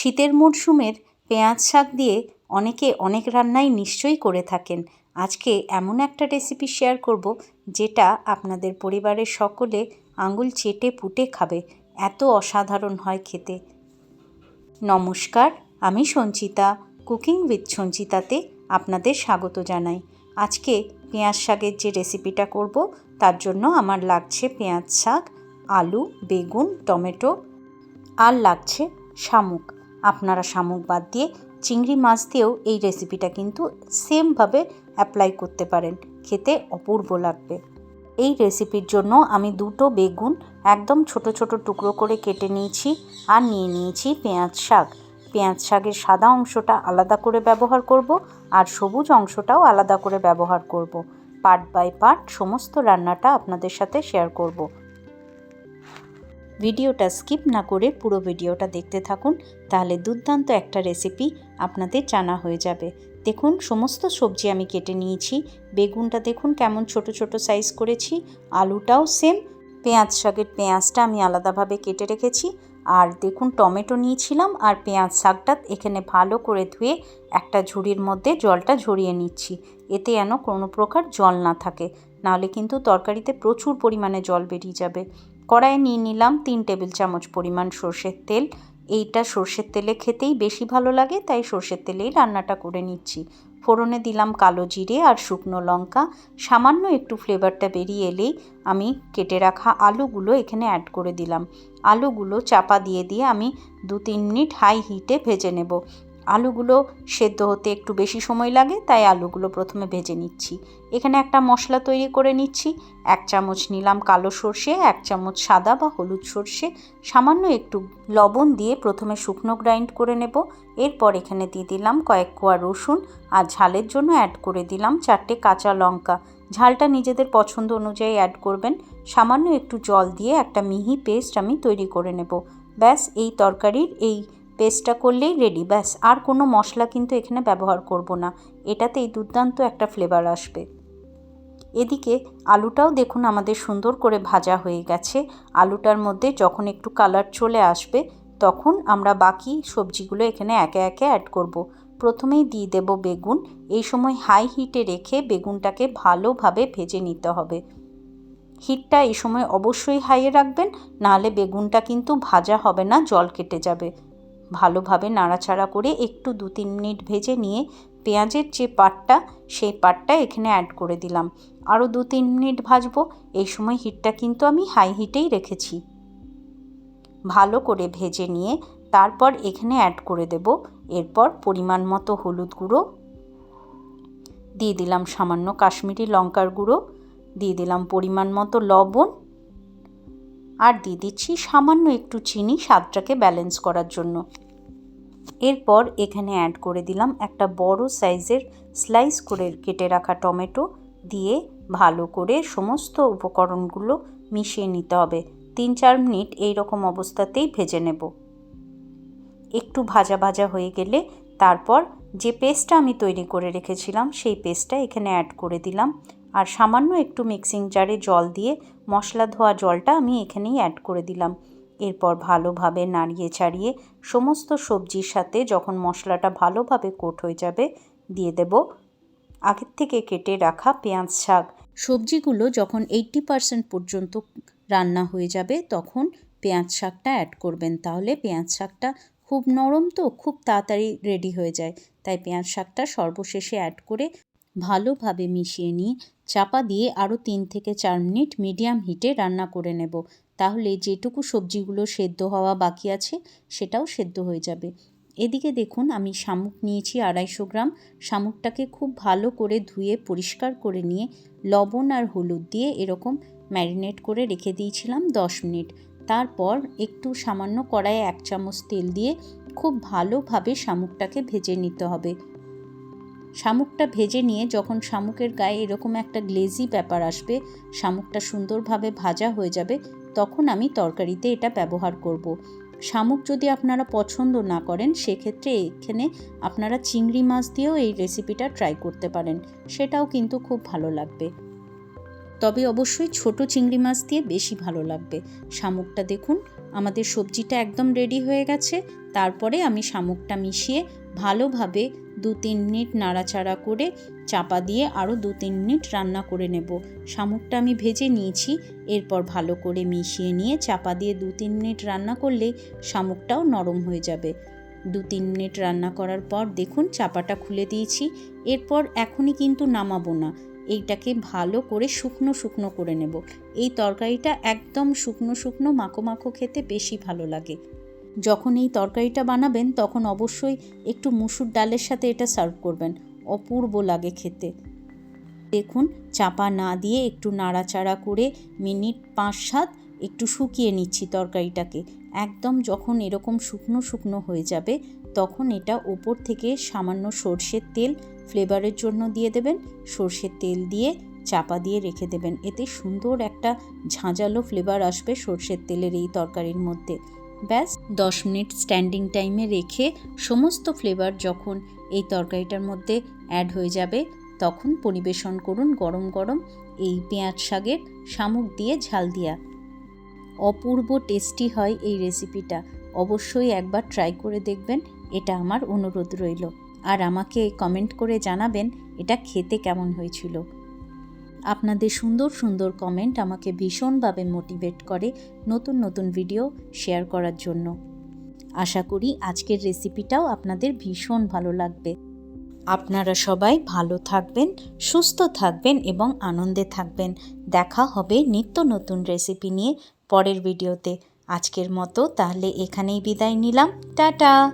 শীতের মরশুমের পেঁয়াজ শাক দিয়ে অনেকে অনেক রান্নাই নিশ্চয়ই করে থাকেন। আজকে এমন একটা রেসিপি শেয়ার করব, যেটা আপনাদের পরিবারের সকলে আঙুল চেটে পুটে খাবে। এত অসাধারণ হয় খেতে। নমস্কার, আমি সঞ্চিতা, কুকিং উইথ সঞ্চিতাতে আপনাদের স্বাগত জানাই। আজকে পেঁয়াজ শাকের যে রেসিপিটা করব, তার জন্য আমার লাগছে পেঁয়াজ শাক, আলু, বেগুন, টমেটো আর লাগছে শামুক। আপনারা শামুক বাদ দিয়ে চিংড়ি মাছ দিয়েও এই রেসিপিটা কিন্তু সেমভাবে অ্যাপ্লাই করতে পারেন। খেতে অপূর্ব লাগবে। এই রেসিপির জন্য আমি দুটো বেগুন একদম ছোট ছোট টুকরো করে কেটে নিয়েছি আর নিয়ে নিয়েছি পেঁয়াজ শাক। পেঁয়াজ শাকের সাদা অংশটা আলাদা করে ব্যবহার করব আর সবুজ অংশটাও আলাদা করে ব্যবহার করব। পার্ট বাই পার্ট সমস্ত রান্নাটা আপনাদের সাথে শেয়ার করব। ভিডিওটা স্কিপ না করে পুরো ভিডিওটা দেখতে থাকুন, তাহলে দুর্দান্ত একটা রেসিপি আপনাদের জানা হয়ে যাবে। দেখুন, সমস্ত সবজি আমি কেটে নিয়েছি। বেগুনটা দেখুন কেমন ছোট ছোট সাইজ করেছি। আলুটাও সেম পেঁয়াজ শাকের পেঁয়াজটা আমি আলাদাভাবে কেটে রেখেছি। আর দেখুন, টমেটো নিয়েছিলাম আর পেঁয়াজ শাকটা এখানে ভালো করে ধুয়ে একটা ঝুড়ির মধ্যে জলটা ঝরিয়ে নিচ্ছি। এতে যেন কোনো প্রকার জল না থাকে। নাহলে কিন্তু তরকারিতে প্রচুর পরিমাণে জল বেরিয়ে যাবে। কড়াইয়ে নিয়ে নিলাম তিন টেবিল চামচ পরিমাণ সর্ষের তেল। এইটা সর্ষের তেলে খেতেই বেশি ভালো লাগে, তাই সর্ষের তেলেই রান্নাটা করে নিচ্ছি। ফোড়নে দিলাম কালো জিরে আর শুকনো লঙ্কা। সামান্য একটু ফ্লেভারটা বেরিয়ে এলেই আমি কেটে রাখা আলুগুলো এখানে অ্যাড করে দিলাম। আলুগুলো চাপা দিয়ে দিয়ে আমি দু তিন মিনিট হাই হিটে ভেজে নেব। আলুগুলো সেদ্ধ হতে একটু বেশি সময় লাগে, তাই আলুগুলো প্রথমে ভেজে নিচ্ছি। এখানে একটা মশলা তৈরি করে নিচ্ছি, এক চামচ নিলাম কালো সর্ষে, এক চামচ সাদা বা হলুদ সর্ষে, সামান্য একটু লবণ দিয়ে প্রথমে শুকনো গ্রাইন্ড করে নেব। এরপর এখানে দিয়ে দিলাম কয়েক কোয়া রসুন আর ঝালের জন্য অ্যাড করে দিলাম চারটে কাঁচা লঙ্কা। ঝালটা নিজেদের পছন্দ অনুযায়ী অ্যাড করবেন। সামান্য একটু জল দিয়ে একটা মিহি পেস্ট আমি তৈরি করে নেব। ব্যাস, এই তরকারির এই পেস্টটা করলেই রেডি ব্যাস। আর কোনো মশলা কিন্তু এখানে ব্যবহার করব না। এটাতেই দুর্দান্ত একটা ফ্লেভার আসবে। এদিকে আলুটাও দেখুন আমাদের সুন্দর করে ভাজা হয়ে গেছে। আলুটার মধ্যে যখন একটু কালার চলে আসবে, তখন আমরা বাকি সবজিগুলো এখানে একে একে অ্যাড করব। প্রথমেই দিয়ে দেব বেগুন। এই সময় হাই হিটে রেখে বেগুনটাকে ভালোভাবে ভেজে নিতে হবে। হিটটা এই সময় অবশ্যই হাইয়ে রাখবেন, নাহলে বেগুনটা কিন্তু ভাজা হবে না, জল কেটে যাবে। ভালোভাবে নাড়াচাড়া করে একটু দু তিন মিনিট ভেজে নিয়ে পেঁয়াজের যে পাটটা, সেই পাটটা এখানে অ্যাড করে দিলাম। আরও দু তিন মিনিট ভাজবো, এই সময় হিটটা কিন্তু আমি হাই হিটেই রেখেছি। ভালো করে ভেজে নিয়ে তারপর এখানে অ্যাড করে দেব। এরপর পরিমাণ মতো হলুদ গুঁড়ো। দিয়ে দিলাম সামান্য কাশ্মীরি লঙ্কার গুঁড়ো। দিয়ে দিলাম পরিমাণ মতো লবণ। আর দিয়ে দিচ্ছি সামান্য একটু চিনি স্বাদটাকে ব্যালেন্স করার জন্য। এরপর এখানে অ্যাড করে দিলাম একটা বড় সাইজের স্লাইস করে কেটে রাখা টমেটো দিয়ে ভালো করে সমস্ত উপকরণগুলো মিশিয়ে নিতে হবে। তিন চার মিনিট এই রকম অবস্থাতেই ভেজে নেব। একটু ভাজা ভাজা হয়ে গেলে তারপর যে পেস্টটা আমি তৈরি করে রেখেছিলাম সেই পেস্টটা এখানে অ্যাড করে দিলাম। আর সামান্য একটু মিক্সিং জারে জল দিয়ে মশলা ধোয়া জলটা আমি এখানেই অ্যাড করে দিলাম। এরপর ভালোভাবে নাড়িয়ে চাড়িয়ে সমস্ত সবজির সাথে যখন মশলাটা ভালোভাবে কোট হয়ে যাবে, দিয়ে দেব আগের থেকে কেটে রাখা পেঁয়াজ শাক। সবজিগুলো যখন এইট্টি পারসেন্ট পর্যন্ত রান্না হয়ে যাবে, তখন পেঁয়াজ শাকটা অ্যাড করবেন। তাহলে পেঁয়াজ শাকটা খুব নরম তো, খুব তাড়াতাড়ি রেডি হয়ে যায়। তাই পেঁয়াজ শাকটা সর্বশেষে অ্যাড করে ভালোভাবে মিশিয়ে নিয়ে চাপা দিয়ে আরও তিন থেকে চার মিনিট মিডিয়াম হিটে রান্না করে নেব। তাহলে যেটুকু সবজিগুলো সেদ্ধ হওয়া বাকি আছে, সেটাও সেদ্ধ হয়ে যাবে। এদিকে দেখুন, আমি শামুক নিয়েছি আড়াইশো গ্রাম। শামুকটাকে খুব ভালো করে ধুয়ে পরিষ্কার করে নিয়ে লবণ আর হলুদ দিয়ে এরকম ম্যারিনেট করে রেখে দিয়েছিলাম দশ মিনিট। তারপর একটু সামান্য কড়াইয়ে এক চামচ তেল দিয়ে খুব ভালোভাবে শামুকটাকে ভেজে নিতে হবে। শামুকটা ভেজে নিয়ে যখন শামুকের গায়ে এরকম একটা গ্লেজি ব্যাপার আসবে, শামুকটা সুন্দরভাবে ভাজা হয়ে যাবে, তখন আমি তরকারিতে এটা ব্যবহার করব। শামুক যদি আপনারা পছন্দ না করেন, সেক্ষেত্রে এখানে আপনারা চিংড়ি মাছ দিয়েও এই রেসিপিটা ট্রাই করতে পারেন। সেটাও কিন্তু খুব ভালো লাগবে। তবে অবশ্যই ছোট চিংড়ি মাছ দিয়ে বেশি ভালো লাগবে। শামুকটা দেখুন, আমাদের সবজিটা একদম রেডি হয়ে গেছে। তারপরে আমি শামুকটা মিশিয়ে ভালোভাবে দু তিন মিনিট নাড়াচাড়া করে চাপা দিয়ে আরও দু তিন মিনিট রান্না করে নেব। শামুকটা আমি ভেজে নিয়েছি, এরপর ভালো করে মিশিয়ে নিয়ে চাপা দিয়ে দু তিন মিনিট রান্না করলেই শামুকটাও নরম হয়ে যাবে। দু তিন মিনিট রান্না করার পর দেখুন চাপাটা খুলে দিয়েছি, এরপর এখনই কিন্তু নামাবো না। এইটাকে ভালো করে শুকনো শুকনো করে নেব। এই তরকারিটা একদম শুকনো শুকনো মাখো মাখো খেতে বেশি ভালো লাগে। যখন এই তরকারিটা বানাবেন, তখন অবশ্যই একটু মুসুর ডালের সাথে এটা সার্ভ করবেন। অপূর্ব লাগে খেতে। দেখুন, চাপা না দিয়ে একটু নাড়াচাড়া করে মিনিট পাঁচ সাত একটু শুকিয়ে নিচ্ছি তরকারিটাকে। একদম যখন এরকম শুকনো শুকনো হয়ে যাবে, তখন এটা ওপর থেকে সামান্য সর্ষের তেল ফ্লেভারের জন্য দিয়ে দেবেন। সর্ষের তেল দিয়ে চাপা দিয়ে রেখে দেবেন। এতে সুন্দর একটা ঝাঁঝালো ফ্লেভার আসবে সর্ষের তেলের এই তরকারির মধ্যে। ব্যাস, দশ মিনিট স্ট্যান্ডিং টাইমে রেখে সমস্ত ফ্লেভার যখন এই তরকারিটার মধ্যে অ্যাড হয়ে যাবে, তখন পরিবেশন করুন গরম গরম এই পেঁয়াজ শাকের শামুক দিয়ে ঝাল দিয়া। অপূর্ব টেস্টি হয় এই রেসিপিটা। অবশ্যই একবার ট্রাই করে দেখবেন, এটা আমার অনুরোধ রইল। আর আমাকে কমেন্ট করে জানাবেন, এটা খেতে কেমন হয়েছিল। আপনাদের সুন্দর সুন্দর কমেন্ট আমাকে ভীষণভাবে মোটিভেট করে নতুন নতুন ভিডিও শেয়ার করার জন্য। আশা করি আজকের রেসিপিটাও আপনাদের ভীষণ ভালো লাগবে। আপনারা সবাই ভালো থাকবেন, সুস্থ থাকবেন এবং আনন্দে থাকবেন। দেখা হবে নিত্য নতুন রেসিপি নিয়ে পরের ভিডিওতে আজকের মতো তাহলে এখানেই বিদায় নিলাম। টাটা!